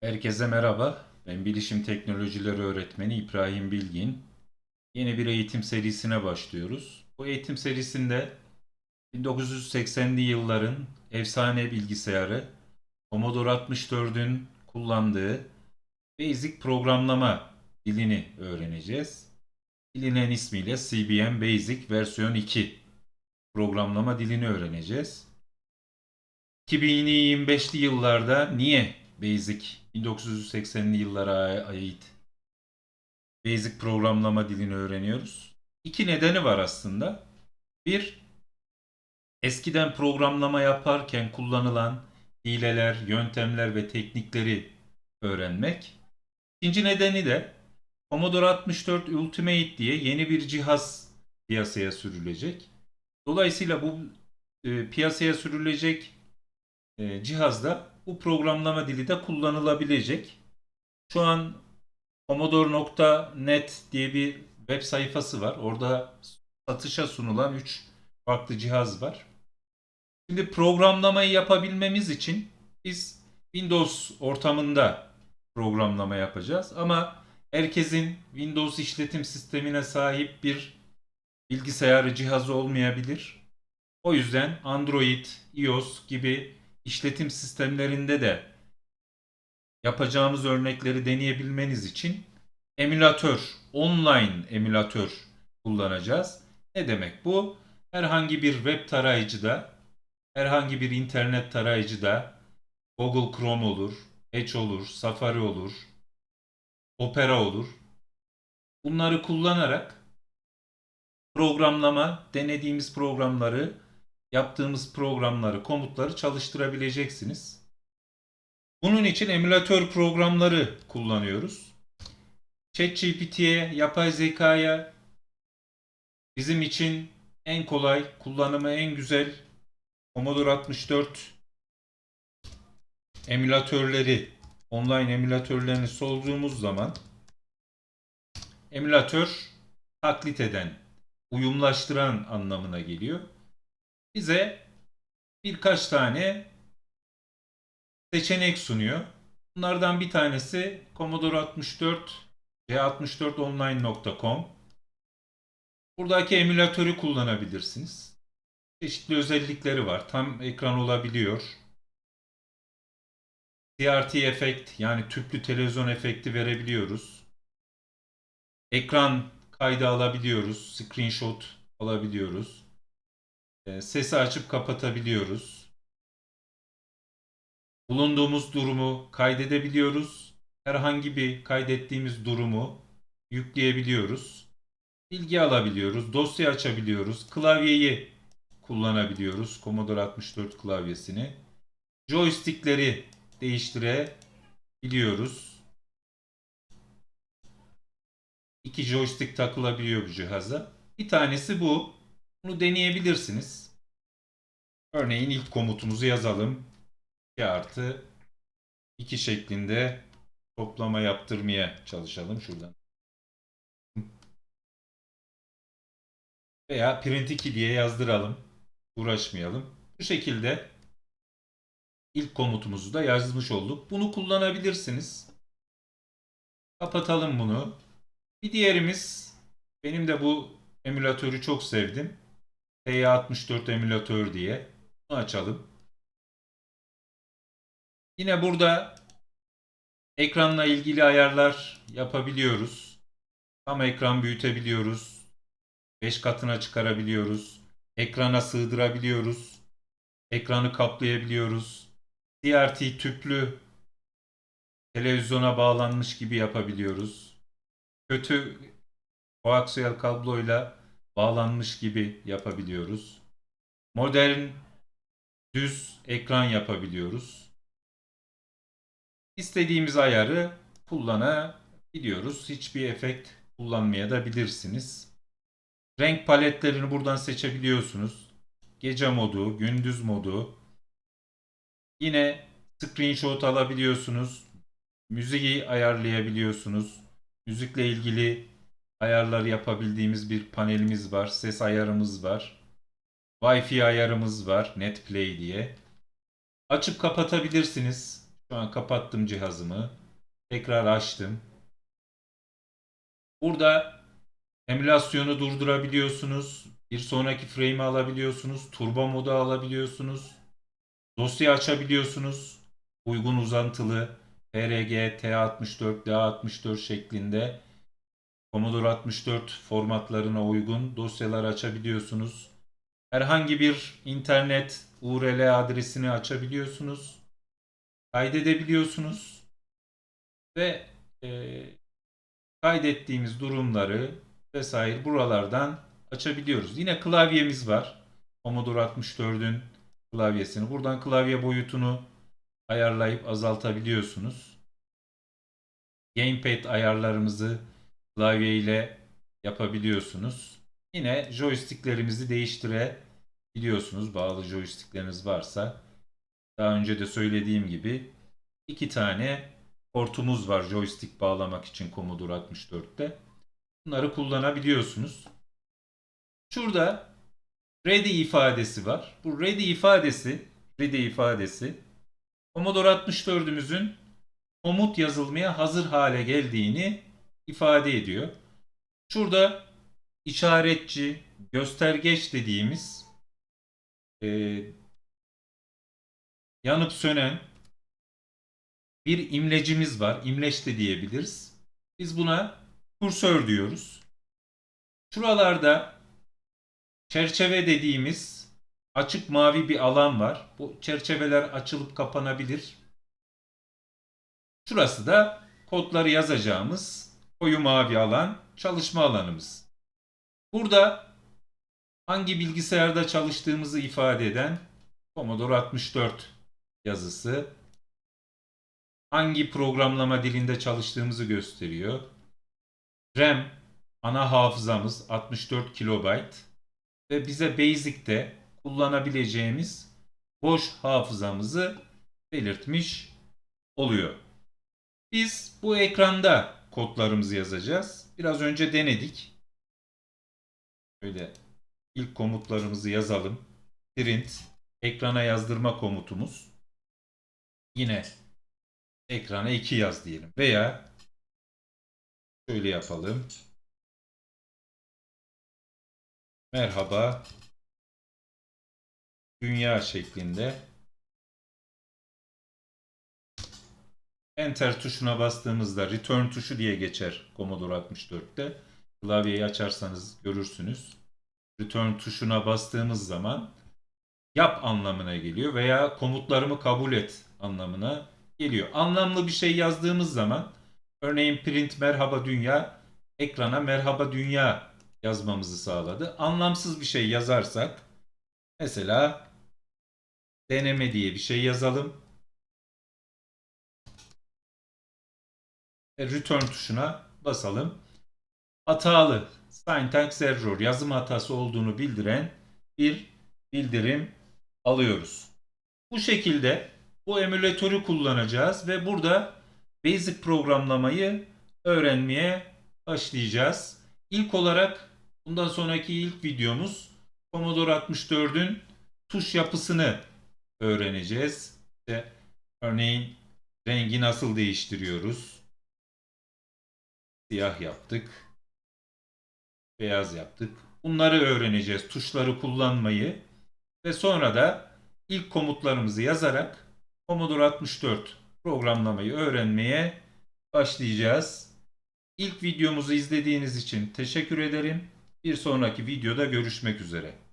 Herkese merhaba. Ben Bilişim Teknolojileri Öğretmeni İbrahim Bilgin. Yeni bir eğitim serisine başlıyoruz. Bu eğitim serisinde 1980'li yılların efsane bilgisayarı Commodore 64'ün kullandığı Basic programlama dilini öğreneceğiz. Bilinen ismiyle CBM Basic versiyon 2 programlama dilini öğreneceğiz. 2025'li yıllarda niye Basic 1980'li yıllara ait Basic programlama dilini öğreniyoruz? İki nedeni var aslında. Bir, eskiden programlama yaparken kullanılan hileler, yöntemler ve teknikleri öğrenmek. İkinci nedeni de Commodore 64 Ultimate diye yeni bir cihaz piyasaya sürülecek. Dolayısıyla bu e, piyasaya sürülecek e, cihazda bu programlama dili de kullanılabilecek. Şu an Commodore.net diye bir web sayfası var. Orada satışa sunulan 3 farklı cihaz var. Şimdi programlamayı yapabilmemiz için biz Windows ortamında programlama yapacağız. Ama herkesin Windows işletim sistemine sahip bir bilgisayarı cihazı olmayabilir. O yüzden Android, iOS gibi işletim sistemlerinde de yapacağımız örnekleri deneyebilmeniz için emülatör, online emülatör kullanacağız. Ne demek bu? Herhangi bir web tarayıcıda, herhangi bir internet tarayıcıda Google Chrome olur, Edge olur, Safari olur, Opera olur. Bunları kullanarak programlama, denediğimiz programları, yaptığımız programları, komutları çalıştırabileceksiniz. Bunun için emülatör programları kullanıyoruz. ChatGPT'ye, yapay zekaya bizim için en kolay, kullanımı en güzel Commodore 64 emülatörleri, online emülatörlerini sorduğumuz zaman emülatör taklit eden, uyumlaştıran anlamına geliyor. Bize birkaç tane seçenek sunuyor. Bunlardan bir tanesi Commodore 64 c64online.com Buradaki emülatörü kullanabilirsiniz. Çeşitli özellikleri var. Tam ekran olabiliyor. CRT efekt yani tüplü televizyon efekti verebiliyoruz. Ekran kaydı alabiliyoruz. Screenshot alabiliyoruz. E, Sesi açıp kapatabiliyoruz. Bulunduğumuz durumu kaydedebiliyoruz. Herhangi bir kaydettiğimiz durumu yükleyebiliyoruz. Bilgi alabiliyoruz. Dosya açabiliyoruz. Klavyeyi kullanabiliyoruz. Commodore 64 klavyesini. Joystickleri değiştirebiliyoruz. İki joystick takılabiliyor bu cihaza. Bir tanesi bu. Bunu deneyebilirsiniz. Örneğin ilk komutumuzu yazalım. 2 artı 2 şeklinde toplama yaptırmaya çalışalım şuradan. Veya print 2 diye yazdıralım. Uğraşmayalım. Bu şekilde ilk komutumuzu da yazmış olduk. Bunu kullanabilirsiniz. Kapatalım bunu. Bir diğerimiz benim de bu emülatörü çok sevdim. TI64 emülatör diye. Bunu açalım. Yine burada ekranla ilgili ayarlar yapabiliyoruz. Tam ekran büyütebiliyoruz. 5 katına çıkarabiliyoruz. Ekrana sığdırabiliyoruz. Ekranı kaplayabiliyoruz. CRT tüplü televizyona bağlanmış gibi yapabiliyoruz. Kötü koaksiyel kabloyla bağlanmış gibi yapabiliyoruz. Modern düz ekran yapabiliyoruz. İstediğimiz ayarı kullanabiliyoruz. Hiçbir efekt kullanmaya da bilirsiniz. Renk paletlerini buradan seçebiliyorsunuz. Gece modu, gündüz modu. Yine screenshot alabiliyorsunuz. Müziği ayarlayabiliyorsunuz. Müzikle ilgili ayarları yapabildiğimiz bir panelimiz var. Ses ayarımız var. Wi-Fi ayarımız var. Netplay diye. Açıp kapatabilirsiniz. Şu an kapattım cihazımı. Tekrar açtım. Burada emülasyonu durdurabiliyorsunuz. Bir sonraki frame'i alabiliyorsunuz. Turbo modu alabiliyorsunuz. Dosya açabiliyorsunuz. Uygun uzantılı PRG, T64, D64 şeklinde Commodore 64 formatlarına uygun dosyalar açabiliyorsunuz. Herhangi bir internet URL adresini açabiliyorsunuz. Kaydedebiliyorsunuz. Ve e, kaydettiğimiz durumları vesaire buralardan açabiliyoruz. Yine klavyemiz var. Commodore 64'ün klavyesini. Buradan klavye boyutunu ayarlayıp azaltabiliyorsunuz. Gamepad ayarlarımızı klavye ile yapabiliyorsunuz. Yine joysticklerimizi değiştirebiliyorsunuz. Bağlı joystickleriniz varsa. Daha önce de söylediğim gibi iki tane portumuz var joystick bağlamak için Commodore 64'te. Bunları kullanabiliyorsunuz. Şurada ready ifadesi var. Bu ready ifadesi, ready ifadesi Commodore 64'ümüzün komut yazılmaya hazır hale geldiğini ifade ediyor. Şurada işaretçi, göstergeç dediğimiz e, yanıp sönen bir imlecimiz var. İmleç de diyebiliriz. Biz buna kursör diyoruz. Şuralarda çerçeve dediğimiz açık mavi bir alan var. Bu çerçeveler açılıp kapanabilir. Şurası da kodları yazacağımız koyu mavi alan çalışma alanımız. Burada hangi bilgisayarda çalıştığımızı ifade eden Commodore 64 yazısı hangi programlama dilinde çalıştığımızı gösteriyor. RAM ana hafızamız 64 KB ve bize Basic'te kullanabileceğimiz boş hafızamızı belirtmiş oluyor. Biz bu ekranda kodlarımızı yazacağız. Biraz önce denedik. Böyle ilk komutlarımızı yazalım. Print ekrana yazdırma komutumuz. Yine ekrana 2 yaz diyelim. Veya şöyle yapalım. Merhaba dünya şeklinde Enter tuşuna bastığımızda return tuşu diye geçer Commodore 64'te. Klavyeyi açarsanız görürsünüz. Return tuşuna bastığımız zaman yap anlamına geliyor veya komutlarımı kabul et anlamına geliyor. Anlamlı bir şey yazdığımız zaman örneğin print merhaba dünya ekrana merhaba dünya yazmamızı sağladı. Anlamsız bir şey yazarsak mesela deneme diye bir şey yazalım. Return tuşuna basalım. Hatalı syntax error yazım hatası olduğunu bildiren bir bildirim alıyoruz. Bu şekilde bu emülatörü kullanacağız ve burada basic programlamayı öğrenmeye başlayacağız. İlk olarak bundan sonraki ilk videomuz Commodore 64'ün tuş yapısını öğreneceğiz. İşte örneğin rengi nasıl değiştiriyoruz? Siyah yaptık. Beyaz yaptık. Bunları öğreneceğiz. Tuşları kullanmayı ve sonra da ilk komutlarımızı yazarak Commodore 64 programlamayı öğrenmeye başlayacağız. İlk videomuzu izlediğiniz için teşekkür ederim. Bir sonraki videoda görüşmek üzere.